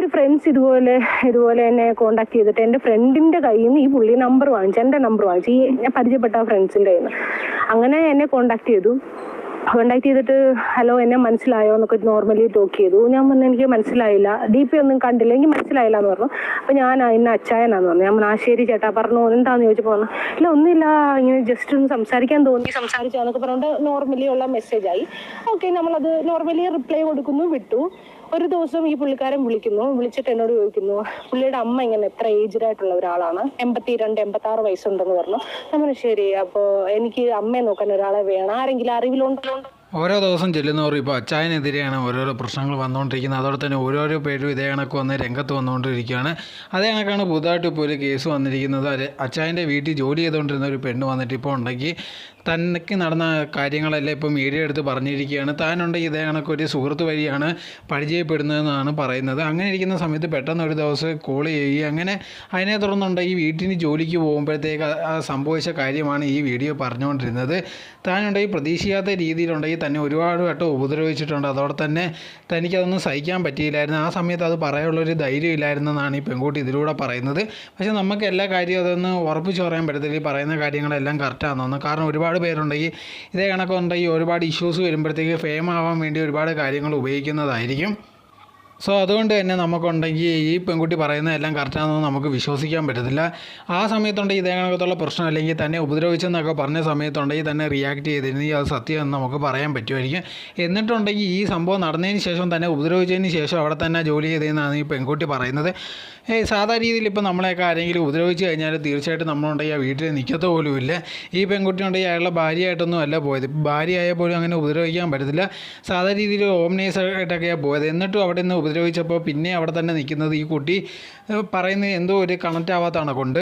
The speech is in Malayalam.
ഒരു ഫ്രണ്ട്സ് ഇതുപോലെ ഇതുപോലെ എന്നെ കോണ്ടാക്ട് ചെയ്തിട്ട് എന്റെ ഫ്രണ്ടിന്റെ കയ്യിൽ നിന്ന് ഈ പുള്ളി നമ്പർ വാങ്ങിച്ചു എന്റെ നമ്പർ വാങ്ങിച്ചു. ഈ ഞാൻ പരിചയപ്പെട്ട ഫ്രണ്ട്സിന്റെ കയ്യിൽ നിന്ന്. അങ്ങനെ എന്നെ കോണ്ടാക്ട് ചെയ്തു. കോണ്ടാക്ട് ചെയ്തിട്ട് ഹലോ എന്നെ മനസ്സിലായോ? എന്നൊക്കെ നോർമലി ടോക്ക് ചെയ്തു. ഞാൻ പറഞ്ഞു എനിക്ക് മനസ്സിലായില്ല. ഡി പി ഒന്നും കണ്ടില്ല. എനിക്ക് മനസ്സിലായില്ല എന്ന് പറഞ്ഞു. അപ്പൊ ഞാൻ ഇന്ന് അച്ചായനാന്ന് പറഞ്ഞു. ഞാൻ ആ ചേട്ടാ പറഞ്ഞു എന്താന്ന് ചോദിച്ചപ്പോൾ പറഞ്ഞു ഇല്ല ഒന്നുമില്ല. ഇങ്ങനെ ജസ്റ്റ് ഒന്ന് സംസാരിക്കാൻ തോന്നി സംസാരിച്ചാന്നൊക്കെ പറഞ്ഞുകൊണ്ട് നോർമലി ഉള്ള മെസ്സേജായി ഓക്കെ നമ്മളത് നോർമലി റിപ്ലൈ കൊടുക്കുന്നു വിട്ടു. ഒരു ദിവസം ഈ പുള്ളിക്കാരൻ വിളിക്കുന്നു വിളിച്ചിട്ട് എന്നോട് ചോദിക്കുന്നു പുള്ളിയുടെ അമ്മ ഇങ്ങനെ എത്ര ഏജ്ഡ് ആയിട്ടുള്ള ഒരാളാണ്? എൺപത്തി രണ്ട് എൺപത്തി ആറ് വയസ്സുണ്ടെന്ന് പറഞ്ഞു. പറഞ്ഞു ശരി അപ്പോൾ എനിക്ക് അമ്മയെ നോക്കാൻ ഒരാളെ വേണം. ആരെങ്കിലും അറിവിലുണ്ടോ? ഓരോ ദിവസം ചെല്ലുന്നവർ ഇപ്പോൾ അച്ചായനെതിരെയാണ് ഓരോരോ പ്രശ്നങ്ങൾ വന്നുകൊണ്ടിരിക്കുന്നത്. അതോടെ തന്നെ ഓരോരോ പേരും ഇതേ കണക്ക് വന്ന് രംഗത്ത് വന്നുകൊണ്ടിരിക്കുകയാണ്. അതേ കണക്കാണ് പുതുതായിട്ട് ഇപ്പോൾ ഒരു കേസ് വന്നിരിക്കുന്നത്. അച്ചായന്റെ വീട്ടിൽ ജോലി ചെയ്തുകൊണ്ടിരുന്ന ഒരു പെണ്ണ് വന്നിട്ട് ഇപ്പോൾ ഉണ്ടെങ്കിൽ തനിക്ക് നടന്ന കാര്യങ്ങളെല്ലാം ഇപ്പോൾ മീഡിയ എടുത്ത് പറഞ്ഞിരിക്കുകയാണ്. താനുണ്ടെങ്കിൽ ഇതേ കണക്ക് ഒരു സുഹൃത്ത് വഴിയാണ് പരിചയപ്പെടുന്നതെന്നാണ് പറയുന്നത്. അങ്ങനെ ഇരിക്കുന്ന സമയത്ത് പെട്ടെന്ന് ഒരു ദിവസം കോൾ ചെയ്യുകയും അങ്ങനെ അതിനെ തുടർന്നുണ്ടെങ്കിൽ വീട്ടിന് ജോലിക്ക് പോകുമ്പോഴത്തേക്ക് സംഭവിച്ച കാര്യമാണ് ഈ വീഡിയോ പറഞ്ഞുകൊണ്ടിരുന്നത്. താനുണ്ടെങ്കിൽ പ്രതീക്ഷിക്കാത്ത രീതിയിലുണ്ടെങ്കിൽ തന്നെ ഒരുപാട് വട്ടം ഉപദ്രവിച്ചിട്ടുണ്ട്. അതോടെ തന്നെ തനിക്കതൊന്നും സഹിക്കാൻ പറ്റിയില്ലായിരുന്നു. ആ സമയത്ത് അത് പറയാനുള്ളൊരു ധൈര്യം ഇല്ലായിരുന്നെന്നാണ് ഈ പെൺകുട്ടി ഇതിലൂടെ പറയുന്നത്. പക്ഷേ നമുക്ക് എല്ലാ കാര്യവും അതൊന്ന് ഉറപ്പിച്ച് പറയാൻ പറ്റത്തില്ല. ഈ പറയുന്ന കാര്യങ്ങളെല്ലാം കറക്റ്റാണെന്ന് കാരണം ഒരുപാട് പേരുണ്ടെങ്കിൽ ഇതേ കണക്കുണ്ടെങ്കിൽ ഒരുപാട് ഇഷ്യൂസ് വരുമ്പോഴത്തേക്ക് ഫെയിം ആവാൻ വേണ്ടി ഒരുപാട് കാര്യങ്ങൾ ഉപയോഗിക്കുന്നതായിരിക്കും. സോ അതുകൊണ്ട് തന്നെ നമുക്കുണ്ടെങ്കിൽ ഈ പെൺകുട്ടി പറയുന്നതെല്ലാം കറക്റ്റാണെന്ന് നമുക്ക് വിശ്വസിക്കാൻ പറ്റത്തില്ല. ആ സമയത്തുണ്ടെങ്കിൽ ഇതേ കണക്കത്തുള്ള പ്രശ്നം അല്ലെങ്കിൽ തന്നെ ഉപദ്രവിച്ചെന്നൊക്കെ പറഞ്ഞ സമയത്തുണ്ടെങ്കിൽ തന്നെ റിയാക്ട് ചെയ്തിരുന്നെങ്കിൽ അത് സത്യമെന്ന് നമുക്ക് പറയാൻ പറ്റുമായിരിക്കും. എന്നിട്ടുണ്ടെങ്കിൽ ഈ സംഭവം നടന്നതിന് ശേഷം തന്നെ ഉപദ്രവിച്ചതിന് ശേഷം അവിടെ തന്നെ ജോലി ചെയ്തതെന്നാണ് ഈ പെൺകുട്ടി പറയുന്നത്. ഏയ് സാധാ രീതിയിൽ ഇപ്പോൾ നമ്മളെയൊക്കെ ആരെങ്കിലും ഉപദ്രവിച്ച് കഴിഞ്ഞാൽ തീർച്ചയായിട്ടും നമ്മളുണ്ടെങ്കിൽ ആ വീട്ടിൽ നിൽക്കത്ത പോലും ഇല്ല. ഈ പെൺകുട്ടി ഉണ്ടെങ്കിൽ അയാളുടെ ഭാര്യയായിട്ടൊന്നും അല്ല പോയത്. ഭാര്യയായ പോലും അങ്ങനെ ഉപദ്രവിക്കാൻ പറ്റത്തില്ല. സാധാ രീതിയിൽ ഓംനൈസ് ആയിട്ടൊക്കെയാണ് പോയത്. എന്നിട്ടും അവിടെ നിന്ന് ഉപദ്രവിച്ചപ്പോൾ പിന്നെ അവിടെ തന്നെ നിൽക്കുന്നത് ഈ കുട്ടി പറയുന്നത് എന്തോ ഒരു കണക്റ്റ് ആവാത്തതാണ് കൊണ്ട്.